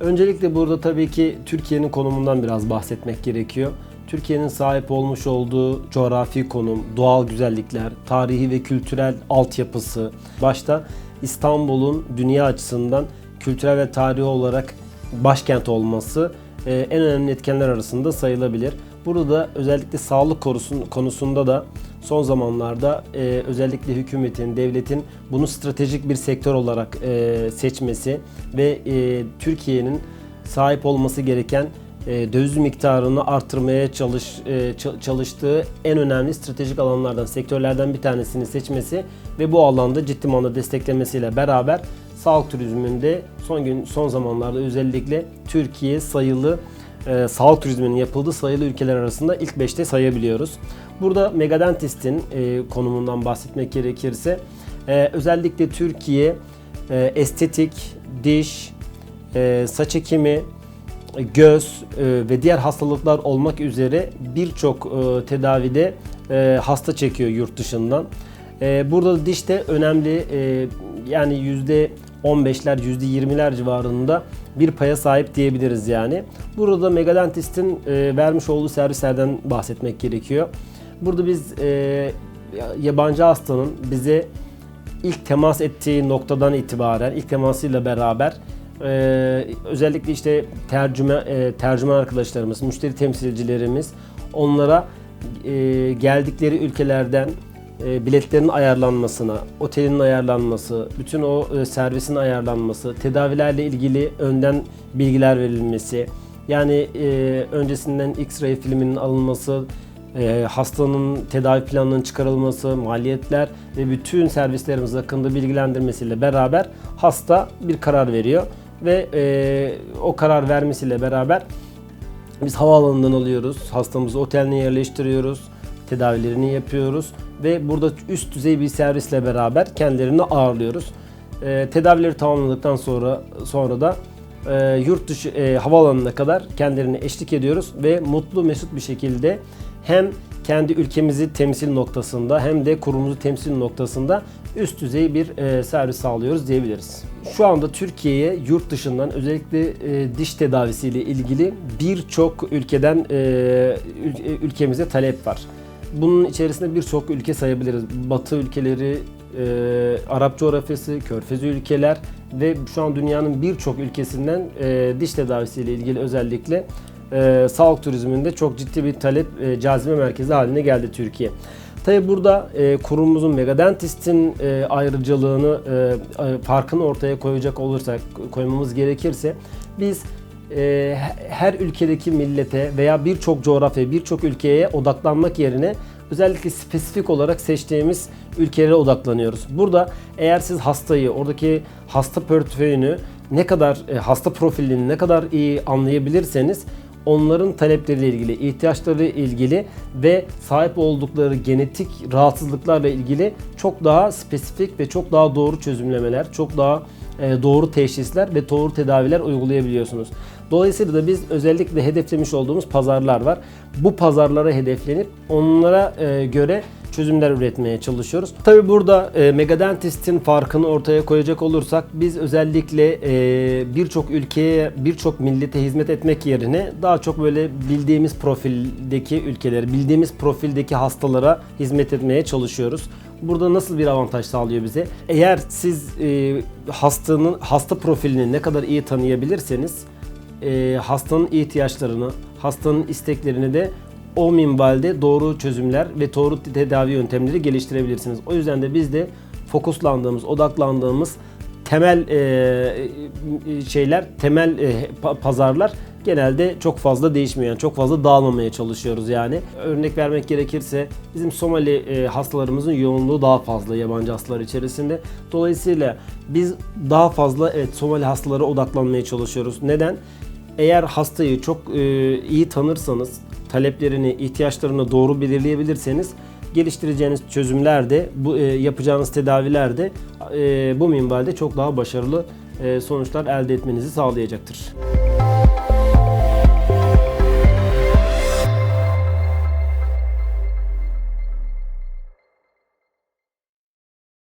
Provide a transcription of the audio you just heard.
Öncelikle burada tabii ki Türkiye'nin konumundan biraz bahsetmek gerekiyor. Türkiye'nin sahip olmuş olduğu coğrafi konum, doğal güzellikler, tarihi ve kültürel altyapısı, başta İstanbul'un dünya açısından kültürel ve tarihi olarak başkent olması e, en önemli etkenler arasında sayılabilir. Burada özellikle sağlık konusunda da son zamanlarda e, özellikle hükümetin, devletin bunu stratejik bir sektör olarak e, seçmesi ve e, Türkiye'nin sahip olması gereken e, döviz miktarını artırmaya çalış e, ça- çalıştığı en önemli stratejik alanlardan, sektörlerden bir tanesini seçmesi ve bu alanda ciddi manada desteklemesiyle beraber sağlık turizminde son gün son zamanlarda özellikle Türkiye sayılı e, sağlık turizminin yapıldığı sayılı ülkeler arasında ilk 5'te sayabiliyoruz. Burada Megadentist'in e, konumundan bahsetmek gerekirse e, özellikle Türkiye e, estetik, diş, e, saç ekimi, göz e, ve diğer hastalıklar olmak üzere birçok e, tedavide e, hasta çekiyor yurt dışından. E, Burada da dişte önemli e, yani yüzde 15'ler, yüzde 20'ler civarında bir paya sahip diyebiliriz yani. Burada Megadentist'in e, vermiş olduğu servislerden bahsetmek gerekiyor. Burada biz e, yabancı hastanın bize ilk temas ettiği noktadan itibaren, ilk temasıyla beraber e, özellikle işte tercüme e, tercüman arkadaşlarımız, müşteri temsilcilerimiz onlara geldikleri ülkelerden e, biletlerin ayarlanmasına, otelin ayarlanması, bütün o e, servisin ayarlanması, tedavilerle ilgili önden bilgiler verilmesi, yani e, öncesinden X-ray filminin alınması, e, hastanın tedavi planının çıkarılması, maliyetler ve bütün servislerimiz hakkında bilgilendirmesiyle beraber hasta bir karar veriyor ve e, o karar vermesiyle beraber biz havaalanından alıyoruz, hastamızı oteline yerleştiriyoruz, tedavilerini yapıyoruz ve burada üst düzey bir servisle beraber kendilerini ağırlıyoruz. E, tedavileri tamamladıktan sonra sonra da e, yurt dışı e, havaalanına kadar kendilerine eşlik ediyoruz ve mutlu mesut bir şekilde hem kendi ülkemizi temsil noktasında hem de kurumumuzu temsil noktasında üst düzey bir e, servis sağlıyoruz diyebiliriz. Şu anda Türkiye'ye yurt dışından özellikle e, diş tedavisiyle ilgili birçok ülkeden e, e, ülkemize talep var. Bunun içerisinde birçok ülke sayabiliriz. Batı ülkeleri, e, Arap coğrafyası, Körfez ülkeler ve şu an dünyanın birçok ülkesinden e, diş tedavisiyle ilgili özellikle e, sağlık turizminde çok ciddi bir talep e, cazibe merkezi haline geldi Türkiye. Tabi burada e, kurumumuzun Megadentist'in e, ayrıcalığını, e, e, farkını ortaya koyacak olursak, koymamız gerekirse biz e, her ülkedeki millete veya birçok coğrafya, birçok ülkeye odaklanmak yerine özellikle spesifik olarak seçtiğimiz ülkelere odaklanıyoruz. Burada eğer siz hastayı, oradaki hasta portföyünü ne kadar, e, hasta profilini ne kadar iyi anlayabilirseniz onların talepleriyle ilgili, ihtiyaçları ilgili ve sahip oldukları genetik rahatsızlıklarla ilgili çok daha spesifik ve çok daha doğru çözümlemeler, çok daha e, doğru teşhisler ve doğru tedaviler uygulayabiliyorsunuz. Dolayısıyla da biz özellikle hedeflemiş olduğumuz pazarlar var. Bu pazarlara hedeflenip onlara e, göre çözümler üretmeye çalışıyoruz. Tabi burada e, Megadentist'in farkını ortaya koyacak olursak biz özellikle e, birçok ülkeye, birçok millete hizmet etmek yerine daha çok böyle bildiğimiz profildeki ülkeleri, bildiğimiz profildeki hastalara hizmet etmeye çalışıyoruz. Burada nasıl bir avantaj sağlıyor bize? Eğer siz hastanın hasta profilini ne kadar iyi tanıyabilirseniz e, hastanın ihtiyaçlarını, hastanın isteklerini de o minvalde doğru çözümler ve doğru tedavi yöntemleri geliştirebilirsiniz. O yüzden de biz de fokuslandığımız, odaklandığımız temel e, şeyler, temel e, pa- pazarlar genelde çok fazla değişmiyor. Yani çok fazla dağılmamaya çalışıyoruz yani. Örnek vermek gerekirse bizim Somali e, hastalarımızın yoğunluğu daha fazla yabancı hastalar içerisinde. Dolayısıyla biz daha fazla evet Somali hastalara odaklanmaya çalışıyoruz. Neden? Eğer hastayı çok e, iyi tanırsanız, taleplerini, ihtiyaçlarını doğru belirleyebilirseniz geliştireceğiniz çözümler de, bu e, yapacağınız tedaviler de e, bu minvalde çok daha başarılı e, sonuçlar elde etmenizi sağlayacaktır.